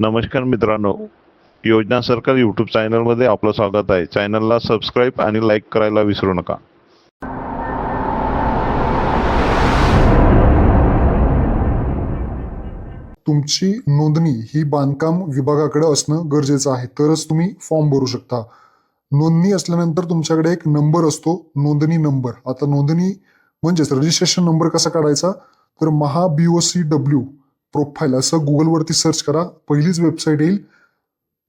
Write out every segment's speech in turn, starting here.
नमस्कार मित्रांनो. योजना सर्कल यूट्यूब चॅनलमध्ये आपलं स्वागत आहे. चॅनलला सबस्क्राईब आणि लाईक करायला विसरू नका. तुमची नोंदणी ही बांधकाम विभागाकडे असणं गरजेचं आहे. तरच तुम्ही फॉर्म भरू शकता. नोंदणी असल्यानंतर तुमच्याकडे एक नंबर असतो. नोंदणी नंबर आता नोंदणी म्हणजेच रजिस्ट्रेशन नंबर कसा काढायचा? तर Maha B O C W profile असं गुगलवरती सर्च करा पहिलीच वेबसाईट येईल.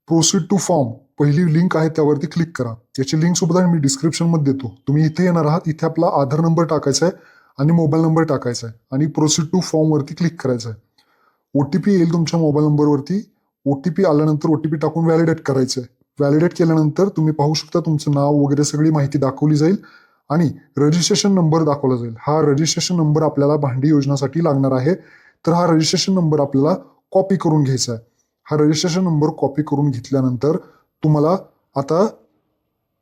प्रोसीड टू फॉर्म पहिली लिंक आहे त्यावरती क्लिक करा. याची लिंक सुद्धा मी डिस्क्रिप्शनमध्ये देतो. तुम्ही इथे येणार आहात इथे आपला आधार नंबर टाकायचा आहे आणि मोबाईल नंबर टाकायचा आहे. आणि प्रोसीड टू फॉर्मवरती क्लिक करायचं आहे. ओ टी पी येईल तुमच्या मोबाईल नंबरवरती ओ टी पी आल्यानंतर ओ टी पी टाकून व्हॅलिडेट करायचं आहे व्हॅलिडेट केल्यानंतर तुम्ही पाहू शकता तुमचं नाव वगैरे सगळी माहिती दाखवली जाईल. आणि रजिस्ट्रेशन नंबर दाखवला जाईल. हा रजिस्ट्रेशन नंबर आपल्याला भांडी योजनासाठी लागणार आहे. तर हा रजिस्ट्रेशन नंबर आपल्याला कॉपी करून घ्यायचा आहे. हा रजिस्ट्रेशन नंबर कॉपी करून घेतल्यानंतर तुम्हाला आता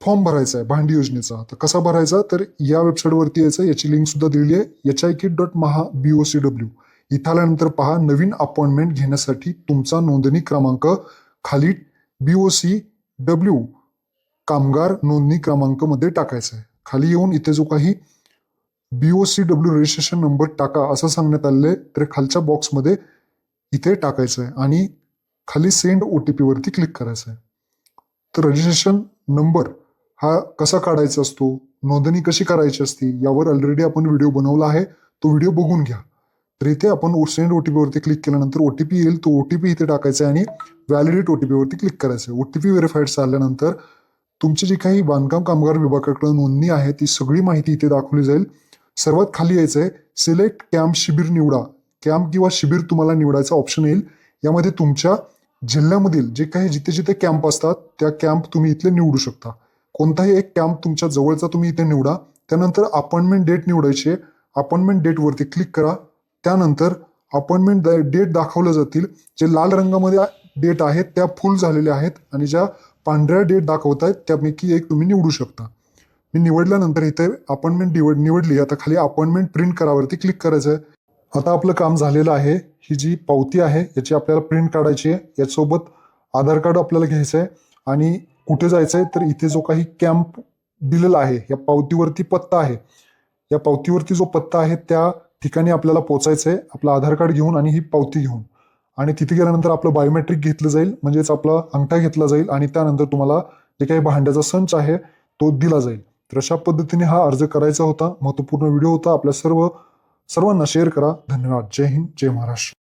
फॉर्म भरायचा आहे भांडी योजनेचा. तर कसा भरायचा? तर या वेबसाईटवरती यायचं याची लिंक सुद्धा दिलेली आहे H I K dot Maha B O C W इथं आल्यानंतर पहा नवीन अपॉइंटमेंट घेण्यासाठी तुमचा नोंदणी क्रमांक खाली बी ओ सी डब्ल्यू कामगार नोंदणी क्रमांकमध्ये टाकायचा आहे. खाली येऊन इथे जो काही B O C W registration number टाका असं सांगण्यात आलेलं आहे तर खालच्या बॉक्समध्ये इथे टाकायचं आहे आणि खाली सेंड ओ टी पीवरती क्लिक करायचं आहे तर रजिस्ट्रेशन नंबर हा कसा काढायचा असतो? नोंदणी कशी करायची असते? यावर ऑलरेडी आपण व्हिडिओ बनवला आहे. तो व्हिडिओ बघून घ्या. तर इथे आपण सेंड ओ टी पीवरती क्लिक केल्यानंतर ओ टी पी येईल. तो ओ टी पी इथे टाकायचा आहे आणि व्हॅलिडेट ओ टी पीवरती क्लिक करायचं आहे ओ टी पी व्हेरीफाईड झाल्यानंतर तुमची जी काही बांधकाम कामगार विभागाकडे नोंदणी आहे ती सगळी माहिती इथे दाखवली जाईल. सर्वात खाली यायचं आहे सिलेक्ट कॅम्प शिबिर निवडा. कॅम्प किंवा शिबिर तुम्हाला निवडायचा ऑप्शन येईल. यामध्ये तुमच्या जिल्ह्यामधील जे काही जिथे जिथे कॅम्प असतात त्या कॅम्प तुम्ही इथले निवडू शकता. कोणताही एक कॅम्प तुमच्या जवळचा तुम्ही इथे निवडा. त्यानंतर अपॉइंटमेंट डेट निवडायची. आहे अपॉइंटमेंट डेटवरती क्लिक करा. त्यानंतर अपॉइंटमेंट डेट दाखवल्या जातील. जे लाल रंगामध्ये डेट आहेत त्या फुल झालेल्या आहेत आणि ज्या पांढऱ्या डेट दाखवत आहेत त्यापैकी एक तुम्ही निवडू शकता. मी निवडल्यानंतर इथे अपॉइंटमेंट निवड निवडली. आता खाली अपॉइंटमेंट प्रिंट करावरती क्लिक करायचं आहे आता आपलं काम झालेलं आहे. ही जी पावती आहे याची आपल्याला प्रिंट काढायची आहे. यासोबत आधार कार्ड आपल्याला घ्यायचं आहे आणि कुठे जायचं आहे तर इथे जो काही कॅम्प दिलेला आहे या पावतीवरती पत्ता आहे. या पावतीवरती जो पत्ता आहे त्या ठिकाणी आपल्याला पोचायचं आहे आपलं आधार कार्ड घेऊन आणि ही पावती घेऊन. आणि तिथे गेल्यानंतर आपलं बायोमेट्रिक घेतलं जाईल म्हणजेच आपला अंगठा घेतला जाईल. आणि त्यानंतर तुम्हाला जे काही भांड्याचा संच आहे तो दिला जाईल. तर अशा पद्धतीने हा अर्ज करायचा होता. महत्त्वपूर्ण व्हिडिओ होता. आपल्या सर्व सर्वांना शेअर करा. धन्यवाद. जय हिंद. जय महाराष्ट्र.